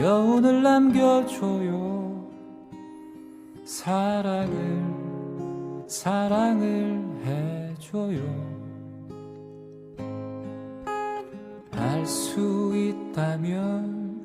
여운을 남겨줘요. 사랑을 사랑을 해줘요. 알 수 있다면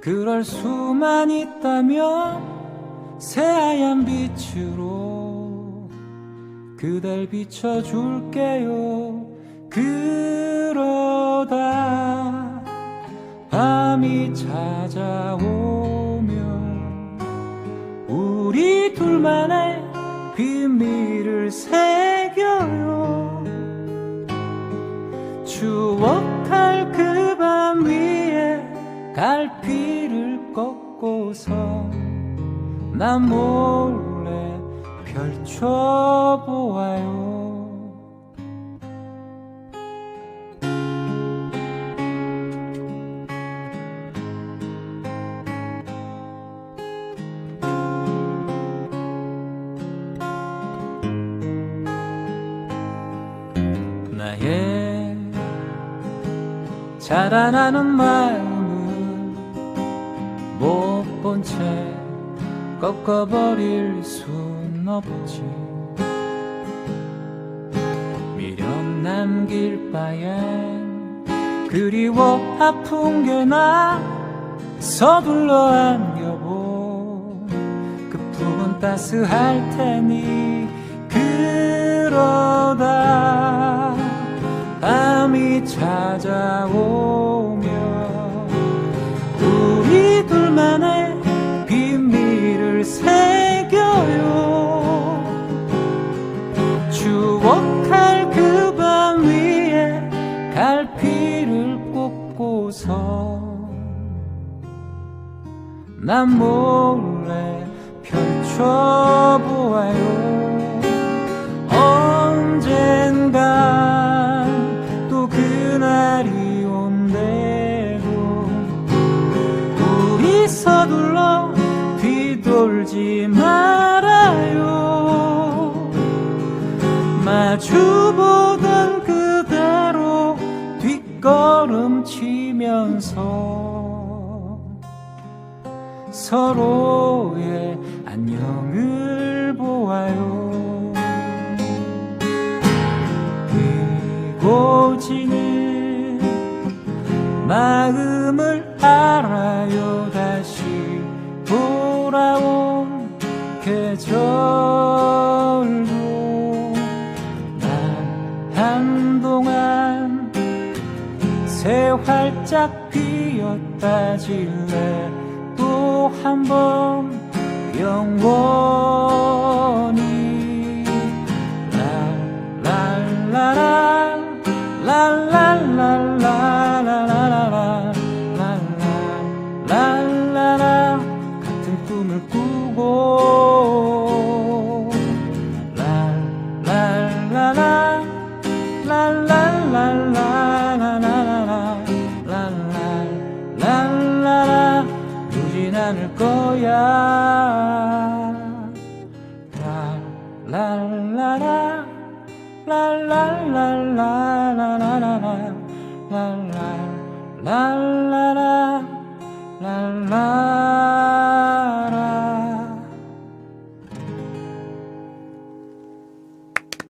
그럴 수만 있다면 새하얀 빛으로 그댈 비춰줄게요. 그러다 밤이 찾아오면 우리 둘만의 비밀을 새겨요. 추억할 그 밤 위에 갈피를 꺾고서 난 몰래 펼쳐보아요 자라나는 마음을 못 본 채 꺾어버릴 순 없지. 미련 남길 바엔 그리워 아픈 게 나 서둘러 안겨보 그 품은 따스할 테니 찾아오면 우리 둘만의 비밀을 새겨요. 추억할 그 밤 위에 갈피를 꽂고서 난 몰래 펼쳐보아요 뒤돌지 말아요. 마주보던 그대로 뒷걸음 치면서 서로의 안녕을 보아요. 그고지는 마음을 알아요. 다시 돌아온 계절도 난 한동안 새 활짝 피었다 질래. 또 한 번 영원히 랄랄라 랄랄라. 않을 거야. 라라라라 라라라라라라라라 라라라라라